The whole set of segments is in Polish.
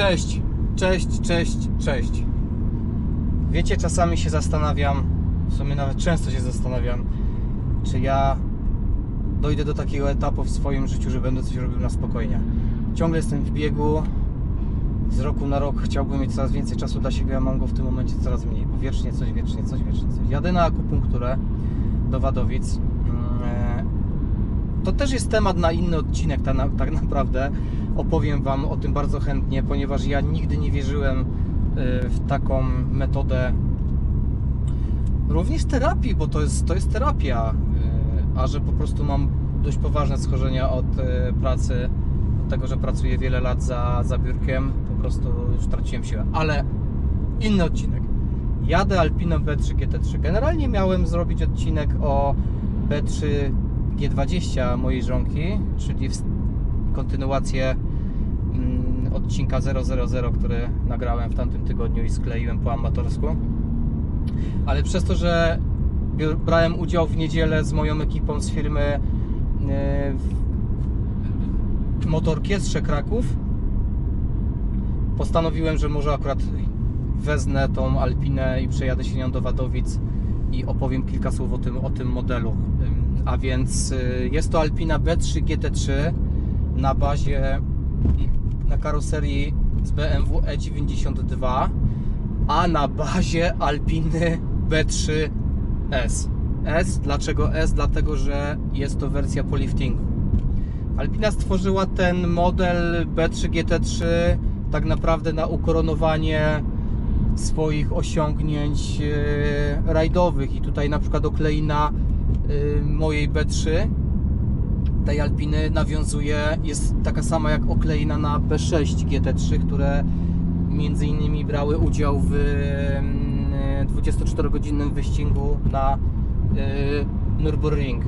Cześć, cześć, cześć, cześć. Wiecie, czasami się zastanawiam, w sumie nawet często się zastanawiam, czy ja dojdę do takiego etapu w swoim życiu, że będę coś robił na spokojnie. Ciągle jestem w biegu, z roku na rok chciałbym mieć coraz więcej czasu dla siebie, a mam go w tym momencie coraz mniej, bo wiecznie coś, wiecznie coś, wiecznie coś. Jadę na akupunkturę do Wadowic. Mm, e, To też jest temat na inny odcinek ta, na, tak naprawdę. Opowiem Wam o tym bardzo chętnie, ponieważ ja nigdy nie wierzyłem e, w taką metodę również terapii, bo to jest, to jest terapia, e, a że po prostu mam dość poważne schorzenia od e, pracy, od tego, że pracuję wiele lat za, za biurkiem, po prostu już traciłem siłę. Ale inny odcinek. Jadę Alpino B3 GT3. Generalnie miałem zrobić odcinek o B3 G20 mojej żonki, czyli kontynuację mm, odcinka 000, który nagrałem w tamtym tygodniu i skleiłem po amatorsku. Ale przez to, że brałem udział w niedzielę z moją ekipą z firmy e, w Motorkiestrze Kraków, postanowiłem, że może akurat wezmę tą Alpinę i przejadę się nią do Wadowic i opowiem kilka słów o tym, o tym modelu. A więc y, jest to Alpina B3 GT3 na bazie, na karoserii z BMW E92, a na bazie Alpiny B3S. S, dlaczego S? Dlatego, że jest to wersja po liftingu. Alpina stworzyła ten model B3 GT3 tak naprawdę na ukoronowanie swoich osiągnięć e, rajdowych i tutaj na przykład okleina e, mojej B3 tej Alpiny nawiązuje, jest taka sama jak okleina na B6 GT3, które między innymi brały udział w mm, 24-godzinnym wyścigu na e, Nürburgring.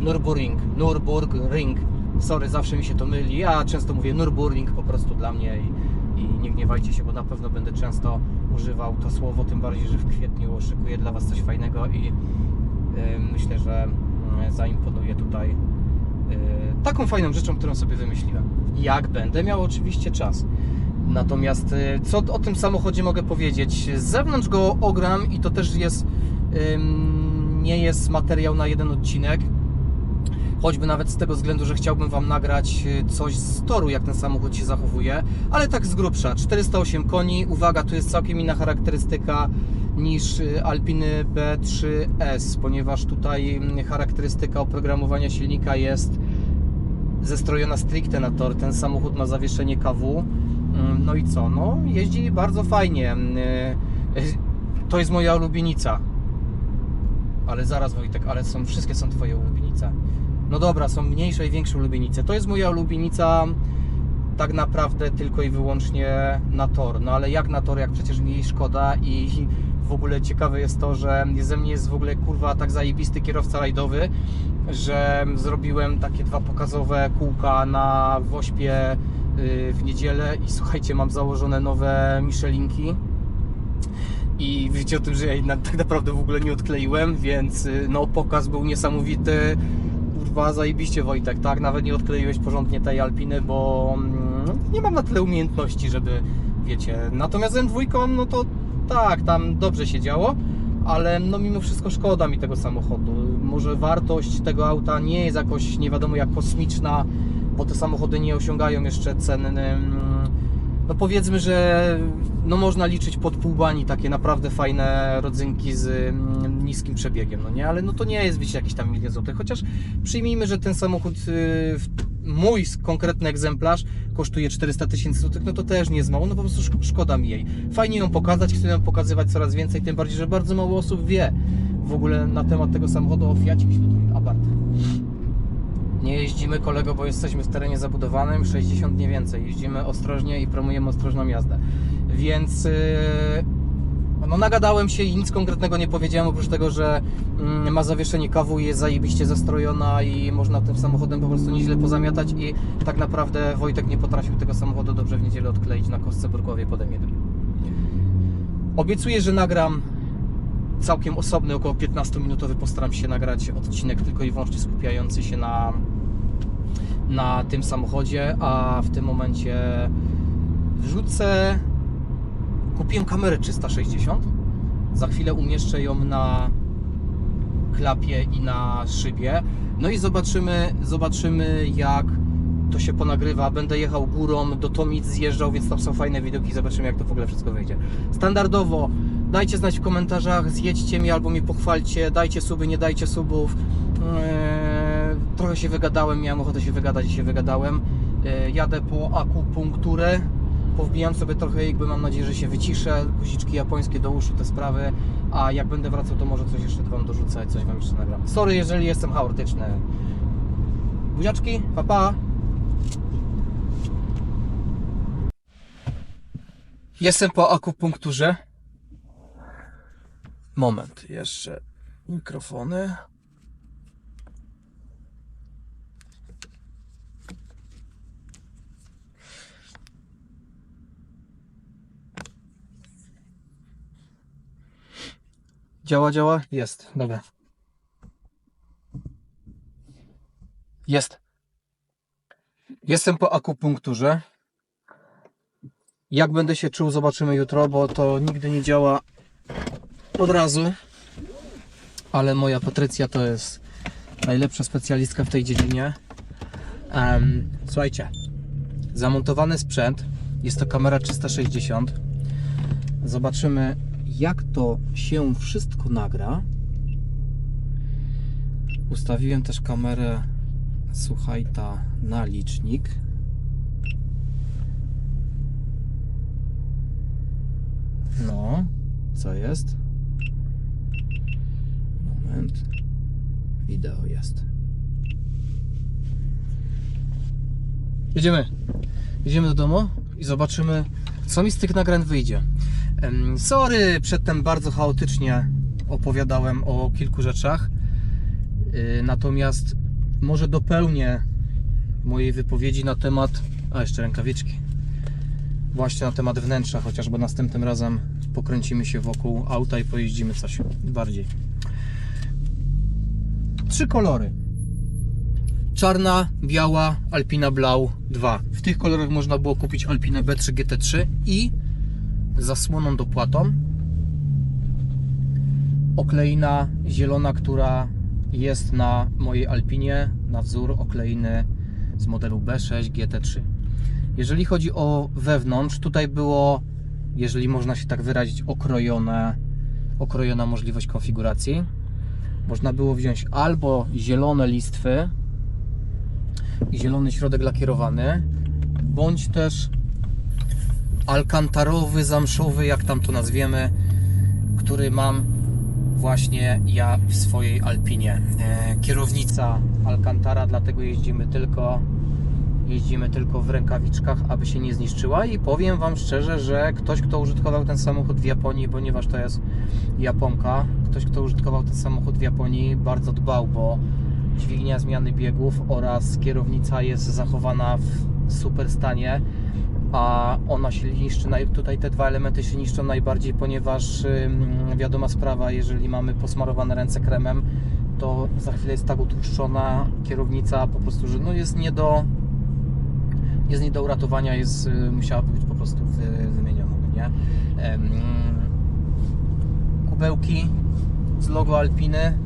Nürburgring, Nürburgring. Sorry, zawsze mi się to myli. Ja często mówię Nürburgring po prostu dla mnie i, i nie gniewajcie się, bo na pewno będę często używał to słowo, tym bardziej, że w kwietniu szykuję dla Was coś fajnego i y, myślę, że y, zaimponuję tutaj y, taką fajną rzeczą, którą sobie wymyśliłem. Jak będę miał oczywiście czas. Natomiast y, co o tym samochodzie mogę powiedzieć? Z zewnątrz go ogram i to też jest nie jest materiał na jeden odcinek. Choćby nawet z tego względu, że chciałbym Wam nagrać y, coś z toru, jak ten samochód się zachowuje, ale tak z grubsza. 408 koni, uwaga, tu jest całkiem inna charakterystyka niż y, Alpiny B3S, ponieważ tutaj mm, charakterystyka oprogramowania silnika jest zestrojona stricte na tor. Ten samochód ma zawieszenie KW. Mm, No i co? No, jeździ bardzo fajnie. Y, y, To jest moja ulubienica. Ale zaraz Wojtek, ale są, wszystkie są Twoje ulubienice. No dobra, są mniejsze i większe ulubienice. To jest moja ulubienica tak naprawdę tylko i wyłącznie na tor. No ale jak na tor, jak przecież mi jej szkoda i w ogóle ciekawe jest to, że ze mnie jest w ogóle kurwa tak zajebisty kierowca rajdowy, że zrobiłem takie dwa pokazowe kółka na Wośpie y, w niedzielę i słuchajcie, mam założone nowe Michelinki i wiecie o tym, że ja jej tak naprawdę w ogóle nie odkleiłem, więc y, no pokaz był niesamowity. Kurwa, zajebiście Wojtek, tak? Nawet nie odkleiłeś porządnie tej Alpiny, bo mm, nie mam na tyle umiejętności, żeby, wiecie. Natomiast M2, no to tak, tam dobrze się działo, ale no mimo wszystko szkoda mi tego samochodu. Może wartość tego auta nie jest jakoś nie wiadomo jak kosmiczna, bo te samochody nie osiągają jeszcze ceny. No powiedzmy, że no można liczyć pod pół bani takie naprawdę fajne rodzynki z niskim przebiegiem, no nie? Ale no to nie jest wiecie jakiś tam milion złotych, chociaż przyjmijmy, że ten samochód, y, w- mój konkretny egzemplarz kosztuje 400 tysięcy złotych, no to też nie jest mało, no po prostu szk- szkoda mi jej. Fajnie ją pokazać, chcę ją pokazywać coraz więcej, tym bardziej, że bardzo mało osób wie w ogóle na temat tego samochodu o Fiacie Abarth. Nie jeździmy kolego, bo jesteśmy w terenie zabudowanym, 60 nie więcej. Jeździmy ostrożnie i promujemy ostrożną jazdę. Więc yy, no nagadałem się i nic konkretnego nie powiedziałem, oprócz tego, że mm, ma zawieszenie KW, jest zajebiście zastrojona i można tym samochodem po prostu nieźle pozamiatać i tak naprawdę Wojtek nie potrafił tego samochodu dobrze w niedzielę odkleić na kostce burkowej pod M1. Obiecuję, że nagram całkiem osobny, około 15-minutowy, postaram się nagrać odcinek tylko i wyłącznie skupiający się na, na tym samochodzie, a w tym momencie Wrzucę. Kupiłem kamerę 360. Za chwilę umieszczę ją na klapie i na szybie. No i zobaczymy, zobaczymy jak to się ponagrywa. Będę jechał górą, do Tomic zjeżdżał, więc tam są fajne widoki. Zobaczymy jak to w ogóle wszystko wyjdzie. Standardowo dajcie znać w komentarzach, zjedźcie mi albo mi pochwalcie, dajcie suby, nie dajcie subów. Eee, trochę się wygadałem, miałem ochotę się wygadać i się wygadałem. Eee, jadę po akupunkturę. Powbijam sobie trochę jakby mam nadzieję, że się wyciszę. Guziczki japońskie do uszu, te sprawy. A jak będę wracał, to może coś jeszcze Wam dorzucę, coś Wam jeszcze nagram. Sorry, jeżeli jestem chaotyczny. Buziaczki, pa pa. Jestem po akupunkturze. Moment, jeszcze mikrofony. Działa, działa? Jest, dobra. Jest. Jestem po akupunkturze. Jak będę się czuł, zobaczymy jutro, bo to nigdy nie działa od razu. Ale moja Patrycja to jest najlepsza specjalistka w tej dziedzinie. Em, słuchajcie, zamontowany sprzęt. Jest to kamera 360. Zobaczymy, jak to się wszystko nagra. Ustawiłem też kamerę, słuchaj, ta na licznik. No, co jest? Moment. Wideo jest. Jedziemy. Jedziemy do domu i zobaczymy, co mi z tych nagrań wyjdzie. Sorry, przedtem bardzo chaotycznie opowiadałem o kilku rzeczach. Yy, Natomiast może dopełnię mojej wypowiedzi na temat. A jeszcze rękawiczki. Właśnie na temat wnętrza, chociażby następnym razem pokręcimy się wokół auta i pojeździmy coś bardziej. Trzy kolory. Czarna, biała, Alpina Blau 2. W tych kolorach można było kupić Alpinę B3 GT3 i zasłoną dopłatą okleina zielona, która jest na mojej Alpinie na wzór okleiny z modelu B6 GT3. Jeżeli chodzi o wewnątrz, tutaj było, jeżeli można się tak wyrazić, okrojone, okrojona możliwość konfiguracji. Można było wziąć albo zielone listwy i zielony środek lakierowany, bądź też alkantarowy, zamszowy, jak tam to nazwiemy, który mam właśnie ja w swojej Alpinie. E, kierownica Alcantara, dlatego jeździmy tylko jeździmy tylko w rękawiczkach, aby się nie zniszczyła i powiem Wam szczerze, że ktoś, kto użytkował ten samochód w Japonii, ponieważ to jest Japonka, ktoś, kto użytkował ten samochód w Japonii, bardzo dbał, bo dźwignia zmiany biegów oraz kierownica jest zachowana w super stanie, a ona się niszczy, tutaj te dwa elementy się niszczą najbardziej, ponieważ wiadoma sprawa, jeżeli mamy posmarowane ręce kremem, to za chwilę jest tak utłuszczona kierownica po prostu, że no jest nie do jest nie do uratowania, jest, y, musiałaby być po prostu wy, wymieniona, no nie? Kubełki z logo Alpiny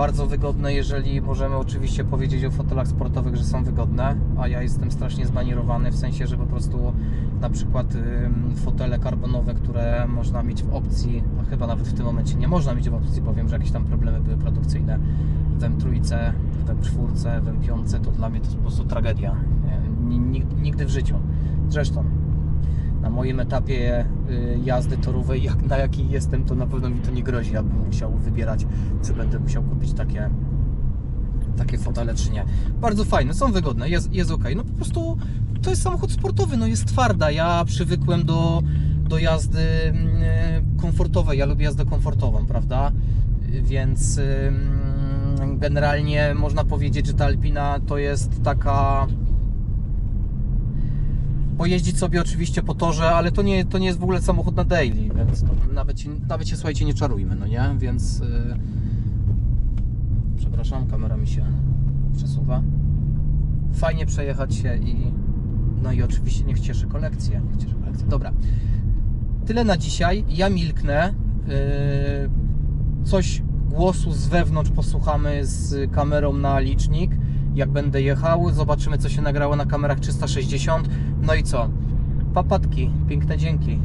bardzo wygodne, jeżeli możemy oczywiście powiedzieć o fotelach sportowych, że są wygodne, a ja jestem strasznie zmanierowany w sensie, że po prostu na przykład fotele karbonowe, które można mieć w opcji, a chyba nawet w tym momencie nie można mieć w opcji, bo wiem, że jakieś tam problemy były produkcyjne w M3, w M4, w M5, to dla mnie to po prostu tragedia. Nigdy w życiu. Zresztą na moim etapie y, jazdy torowej, jak, na jakiej jestem, to na pewno mi to nie grozi, abym musiał wybierać, czy będę musiał kupić takie, takie fotele, czy nie. Bardzo fajne, są wygodne, jest, jest ok. No po prostu to jest samochód sportowy, no jest twarda. Ja przywykłem do, do jazdy mm, komfortowej, ja lubię jazdę komfortową, prawda? Więc generalnie można powiedzieć, że ta Alpina to jest taka pojeździć sobie oczywiście po torze, ale to nie, to nie jest w ogóle samochód na daily, więc nawet, się- nawet się słuchajcie nie czarujmy, no nie? Więc yy... przepraszam, kamera mi się przesuwa. Fajnie przejechać się i No i oczywiście niech cieszy kolekcję. Niech cieszy kolekcję. Dobra. Tyle na dzisiaj. Ja milknę. Yy, coś głosu z wewnątrz posłuchamy z kamerą na licznik. Jak będę jechał, zobaczymy co się nagrało na kamerach 360. No i co? Papatki, piękne dzięki.